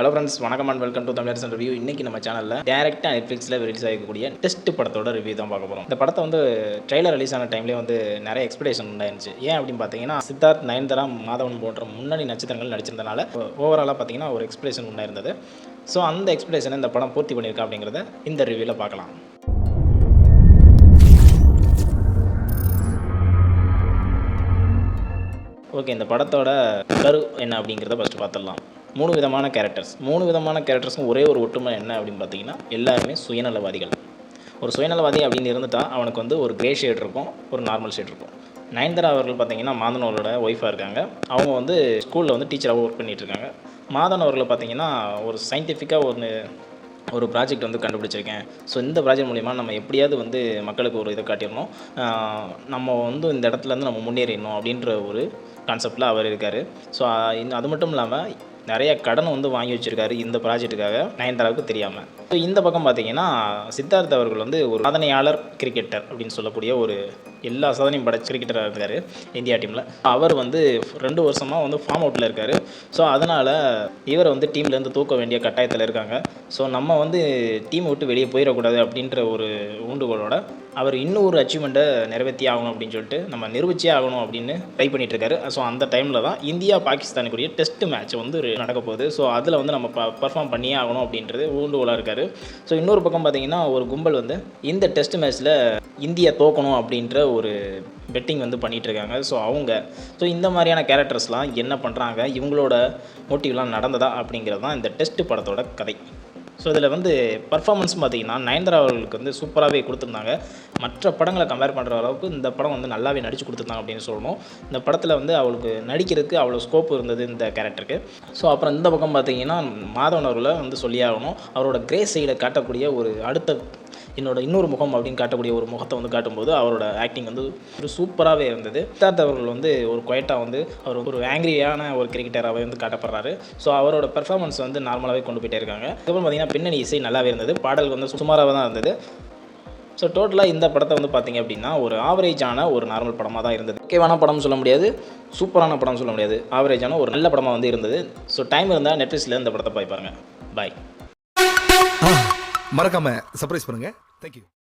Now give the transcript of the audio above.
Hello friends வணக்கம் and welcome to Tamizharasan review இன்னைக்கு நம்ம சேனலில் டேரெக்டாக நெட்ஃப்ளிக்ஸில் ரிலீஸ் ஆகக்கூடிய டெஸ்ட் படத்தோட ரிவ்யூ தான் பார்க்க போகிறோம் இந்த படத்தை வந்து ட்ரெய்லர் ரிலீஸ் ஆன டைம்லேயே வந்து நிறைய எக்ஸ்பெக்டேஷன் உண்டாயிருந்துச்சு. ஏன் அப்படின்னு பார்த்தீங்கன்னா சித்தார்த் நயன்தாரா மாதவன் போன்ற முன்னணி நட்சத்திரங்கள் நடிச்சிருந்தனால ஓவராலாக பார்த்தீங்கன்னா ஒரு எக்ஸ்பெக்டேஷன் உண்டாயிருந்தது. ஸோ அந்த எக்ஸ்பெக்டேஷனை இந்த படம் பூர்த்தி பண்ணியிருக்கா அப்படிங்கிறத இந்த ரிவ்யூவில் பார்க்கலாம். ஓகே இந்த படத்தோட கரு என்ன அப்படிங்கிறத ஃபஸ்ட்டு பார்த்துடலாம். மூணு விதமான கேரக்டர்ஸ் மூணு விதமான கேரக்டர்ஸும் ஒரே ஒரு ஒற்றுமை என்ன அப்படின்னு பார்த்தீங்கன்னா எல்லாருமே சுயநலவாதிகள். ஒரு சுயநலவாதி அப்படின்னு இருந்துட்டால் அவனுக்கு வந்து ஒரு கிரே ஷேட் இருக்கும் ஒரு நார்மல் ஷேட் இருக்கும். நயன்தாரா அவர்கள் பார்த்தீங்கன்னா மாதன் அவர்களோட ஒய்ஃபாக இருக்காங்க. அவங்க வந்து ஸ்கூலில் வந்து டீச்சராகவும் ஒர்க் பண்ணிகிட்டு இருக்காங்க. மாதன் அவர்களை பார்த்தீங்கன்னா ஒரு சயின்டிஃபிக்காக ஒன்று ஒரு ப்ராஜெக்ட் வந்து கண்டுபிடிச்சிருக்கேன். ஸோ இந்த ப்ராஜெக்ட் மூலிமா நம்ம எப்படியாவது வந்து மக்களுக்கு ஒரு இதை காட்டிடணும். நம்ம வந்து இந்த இடத்துல இருந்து நம்ம முன்னேறிடணும் அப்படின்ற ஒரு கான்செப்டில் அவர் இருக்கார். ஸோ அது மட்டும் இல்லாமல் நிறைய கடன் வந்து வாங்கி வச்சிருக்காரு இந்த ப்ராஜெக்ட்டுக்காக நயன்தாராவுக்கு தெரியாமல் இந்த பக்கம் பார்த்தீங்கன்னா சித்தார்த் அவர்கள் வந்து ஒரு சாதனையாளர் கிரிக்கெட்டர் அப்படின்னு சொல்லக்கூடிய ஒரு எல்லா சாதனையும் படைச்ச கிரிக்கெட்டராக இருக்கார் இந்தியா டீமில் அவர் வந்து ரெண்டு வருஷமாக வந்து ஃபார்ம் அவுட்டில் இருக்கார். ஸோ அதனால் இவரை வந்து டீம்லேருந்து தூக்க வேண்டிய கட்டாயத்தில் இருக்காங்க. ஸோ நம்ம வந்து டீம் விட்டு வெளியே போயிடக்கூடாது அப்படின்ற ஒரு ஊண்டுகோளோட அவர் இன்னொரு அச்சீவ்மெண்ட்டை நிறைவேற்றி ஆகணும் அப்படின்னு சொல்லிட்டு நம்ம நிரூபிச்சே ஆகணும் அப்படின்னு ட்ரை பண்ணிட்டு இருக்காரு. ஸோ அந்த டைமில் தான் இந்தியா பாகிஸ்தானுக்குரிய டெஸ்ட் மேட்ச் வந்து ஒரு நடக்க போகுது. ஸோ அதில் வந்து நம்ம ப பர்ஃபார்ம் பண்ணியே ஆகணும் அப்படின்றது ஊண்டுகோலாக இருக்கார். ஸோ இன்னொரு பக்கம் பார்த்தீங்கன்னா ஒரு கும்பல் வந்து இந்த டெஸ்ட் மேட்ச்சில் இந்தியா தோக்கணும் அப்படின்ற ஒரு பெட்டிங் வந்து பண்ணிகிட்ருக்காங்க இருக்காங்க ஸோ அவங்க ஸோ இந்த மாதிரியான கேரக்டர்ஸ்லாம் என்ன பண்ணுறாங்க இவங்களோட மோட்டிவ்லாம் நடந்ததா அப்படிங்கிறது தான் இந்த டெஸ்ட் படத்தோட கதை. ஸோ இதில் வந்து பர்ஃபார்மன்ஸ் பார்த்தீங்கன்னா நயன்தாரா அவர்களுக்கு வந்து சூப்பராகவே கொடுத்துருந்தாங்க. மற்ற படங்களை கம்பேர் பண்ணுற அளவுக்கு இந்த படம் வந்து நல்லாவே நடிச்சு கொடுத்துருந்தாங்க அப்படின்னு சொல்லணும். இந்த படத்தில் வந்து அவளுக்கு நடிக்கிறதுக்கு அவ்வளோ ஸ்கோப் இருந்தது இந்த கேரக்டருக்கு ஸோ அப்புறம் இந்த பக்கம் பார்த்தீங்கன்னா மாதவன் அவர்களை வந்து சொல்லியாகணும் அவரோட கிரே சைடை காட்டக்கூடிய ஒரு அடுத்த என்னோட இன்னொரு முகம் அப்படின்னு காட்டக்கூடிய ஒரு முகத்தை வந்து காட்டும்போது அவரோட ஆக்டிங் வந்து ஒரு சூப்பராகவே இருந்தது. சித்தார்த் அவர்கள் வந்து ஒரு கொயட்டாக வந்து அவர் ஒரு ஆங்கிரியான ஒரு கிரிக்கெட்டராகவே வந்து காட்டப்படுறாரு. ஸோ அவரோட பெர்ஃபார்மன்ஸ் வந்து நார்மலாகவே கொண்டு போயிட்டே இருக்காங்க. அதுக்கப்புறம் பார்த்தீங்கன்னா பின்னணி இசை நல்லாவே இருந்தது. பாடல் வந்து சுமாராக தான் இருந்தது. ஸோ டோட்டலாக இந்த படத்தை வந்து பார்த்தீங்க அப்படின்னா ஒரு ஆவரேஜான ஒரு நார்மல் படமாக தான் இருந்தது. ஓகேவான படம் சொல்ல முடியாது. சூப்பரான படம் சொல்ல முடியாது. ஆவரேஜான ஒரு நல்ல படமாக வந்து இருந்தது. ஸோ டைம் இருந்தால் நெட்ஃப்ளிக்ஸில் இந்த படத்தை போய் பாருங்க. பாய் மறக்காம சர்ப்ரைஸ் Thank you.